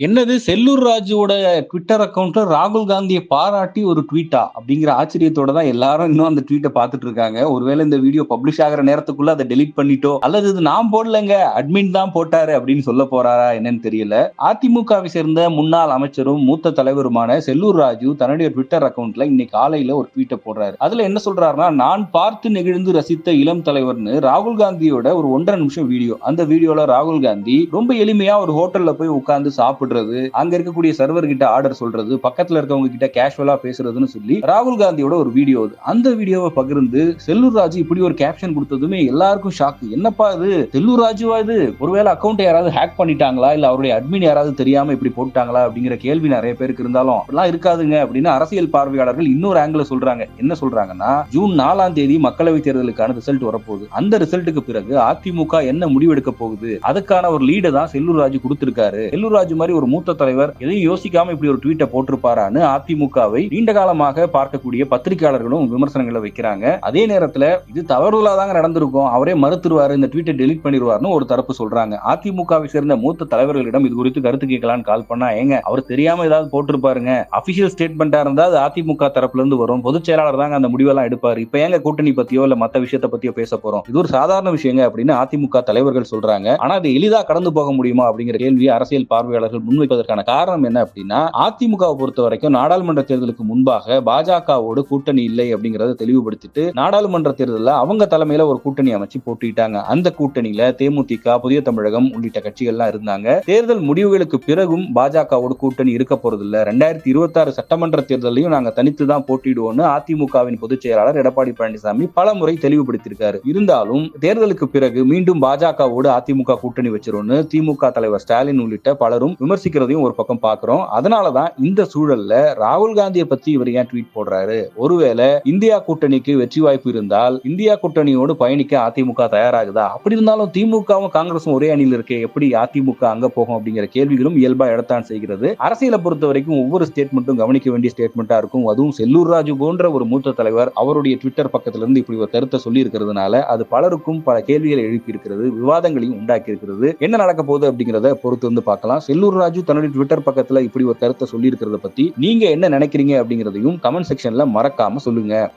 என்னது செல்லூர் ராஜுவோட ட்விட்டர் அக்கௌண்ட்ல ராகுல் காந்தியை பாராட்டி ஒரு ட்வீட்டா அப்படிங்கிற ஆச்சரியத்தோட தான் எல்லாரும் இன்னும் அந்த ட்வீட்டை பார்த்துட்டு இருக்காங்க. ஒருவேளை இந்த வீடியோ பப்ளிஷ் ஆகிற நேரத்துக்குள்ள அதை டெலிட் பண்ணிட்டோ? அல்லது இது நான் போடலங்க அட்மின் தான் போட்டாரு அப்படின்னு சொல்ல போறாரா என்னன்னு தெரியல. அதிமுகவை சேர்ந்த முன்னாள் அமைச்சரும் மூத்த தலைவருமான செல்லூர் ராஜு தன்னுடைய ட்விட்டர் அக்கௌண்ட்ல இன்னைக்கு காலையில ஒரு ட்வீட்டை போடுறாரு. அதுல என்ன சொல்றாருன்னா நான் பார்த்து நெகிழ்ந்து ரசித்த இளம் தலைவர்னு ராகுல் காந்தியோட ஒரு ஒன்றரை நிமிஷம் வீடியோ அந்த வீடியோல ராகுல் காந்தி ரொம்ப எளிமையா ஒரு ஹோட்டல்ல போய் உட்கார்ந்து சாப்பிடுறது அங்க இருக்கக்கூடிய சர்வர் கிட்ட ஆர்டர் சொல்றது பக்கத்துல இருக்கவங்க கிட்ட கேஷுவலா பேசுறதுன்னு சொல்லி ராகுல் காந்தியோட ஒரு வீடியோ அது. அந்த வீடியோவை பகிர்ந்து செல்லூர் ராஜு இப்படி ஒரு கேப்ஷன் கொடுத்ததுமே எல்லாருக்கும் ஷாக் என்னப்பா இது? செல்லூர் ராஜுவா இது? ஒருவேளை அக்கௌண்ட் யாராவது ஹேக் பண்ணிட்டாங்களா? இல்ல அவருடைய அட்மின் யாராவது தெரியாம இப்படி போட்டாங்களா? அப்படிங்கிற கேள்வி நிறைய பேருக்கு இருந்தாலும் அப்படிலாம் இருக்காதுங்க. அப்படின்னு அரசியல் பார்வையாளர்கள் இன்னொரு ஆங்கில சொல்றாங்க. என்ன சொல்றாங்கன்னா ஜூன் நாலாம் தேதி மக்களவை தேர்தலுக்கான ரிசல்ட் வரப்போகுது. அந்த ரிசல்ட்டுக்கு பிறகு அதிமுக என்ன முடிவெடுக்க போகுது? அதுக்கான ஒரு லீடை தான் செல்லூர் ராஜு கொடுத்திருக்காரு. செல்லூர் ராஜு மாதிரி ஒரு மூத்த தலைவர் எதையும் யோசிக்காம இப்படி ஒரு ட்வீட்டை போட்டிருப்பாரான்னு அதிமுகவை நீண்ட காலமாக பார்க்கக்கூடிய பத்திரிகையாளர்களும் விமர்சனங்களை வைக்கிறாங்க. அதே நேரத்துல இது தவறுதலா தாங்க நடந்திருக்கும். அவரே மறுத்துருவாரு இந்த ட்வீட்டை டெலிட் பண்ணிடுவார்னு ஒரு தரப்பு சொல்றாங்க. அதிமுகவை சேர்ந்த மூத்த தலைவர்களிடம் இது குறித்து கருத்து கேட்கலான்னு கால் பண்ணா ஏங்க? அவர் தெரியாம ஏதாவது போட்டிருப்பாருங்க. அபிஷியல் ஸ்டேட்மெண்டா இருந்தா அது அதிமுக தரப்புல இருந்து வரும். பொதுச் செயலாளர் தாங்க அந்த முடிவெல்லாம் எடுப்பாரு. இப்ப ஏங்க கூட்டணி பத்தியோ இல்ல மத்த விஷயத்த பத்தியோ பேச போறோம்? இது ஒரு சாதாரண விஷயங்க அப்படின்னு அதிமுக தலைவர்கள் சொல்றாங்க. ஆனா அது எளிதா கடந்து போக முடியுமா அப்படிங்கிற கேள்வி அரசியல் பார்வையாளர்கள் முன்வைப்பதற்கான காரணம் என்ன அப்படின்னா அதிமுகவை பொறுத்த வரைக்கும் நாடாளுமன்ற தேர்தலுக்கு முன்பாக பாஜகவோடு கூட்டணி இல்லை அப்படிங்கறத தெளிவுபடுத்திட்டு நாடாளுமன்ற தேர்தலில் அவங்க தலைமையில ஒரு கூட்டணி அமைச்சு போட்டிட்டாங்க அந்த கூட்டணியில தேமுதிக புதிய தமிழகம் உள்ளிட்ட கட்சிகள்லாம் இருந்தாங்க. தேர்தல் முடிவுகளுக்கு பிறகும் பாஜகவோடு கூட்டணி இருக்க போறது இல்ல ரெண்டாயிரத்தி இருபத்தி ஆறு சட்டமன்ற தேர்தலையும் நாங்க தனித்து தான் போட்டிடுவோம்னு அதிமுகவின் பொதுச் செயலாளர் எடப்பாடி பழனிசாமி பல முறை தெளிவுபடுத்தியிருக்காரு. இருந்தாலும் தேர்தலுக்கு பிறகு மீண்டும் பாஜகவோடு அதிமுக கூட்டணி வச்சிரும்னு திமுக தலைவர் ஸ்டாலின் உள்ளிட்ட பலரும் விமர்சனம் விமர்சிக்கிறதையும் ஒரு பக்கம் பாக்குறோம் அதனாலதான் இந்த சூழல்ல ராகுல் காந்தியை பத்தி இவர் ஏன் ட்வீட் போடுறாரு? ஒருவேளை இந்தியா கூட்டணிக்கு வெற்றி வாய்ப்பு இருந்தால் இந்தியா கூட்டணியோடு பயணிக்க அதிமுக தயாராகுதா? அப்படி இருந்தாலும் திமுகவும் காங்கிரசும் ஒரே அணியில் இருக்கே எப்படி அதிமுக அங்க போகும் அப்படிங்கிற கேள்விகளும் இயல்பா எழத்தான் செய்கிறது. அரசியலை பொறுத்த வரைக்கும் ஒவ்வொரு ஸ்டேட்மெண்ட்டும் கவனிக்க வேண்டிய ஸ்டேட்மெண்டா இருக்கும். அதுவும் செல்லூர் ராஜு போன்ற ஒரு மூத்த தலைவர் அவருடைய ட்விட்டர் பக்கத்துல இருந்து இப்படி ஒரு கருத்தை சொல்லி இருக்கிறதுனால அது பலருக்கும் பல கேள்விகளை எழுப்பி இருக்கிறது விவாதங்களையும் உண்டாக்கி இருக்கிறது என்ன நடக்க போகுது அப்படிங்கிறத பொறுத்து வந்து பார்க்கலாம். செல்லூர் ராஜு தன்னுடைய ட்விட்டர் பக்கத்துல இப்படி ஒரு கருத்தை சொல்லி இருக்கிறத பத்தி நீங்க என்ன நினைக்கிறீங்க அப்படிங்கிறதையும் கமெண்ட் செக்ஷன்ல மறக்காம சொல்லுங்க.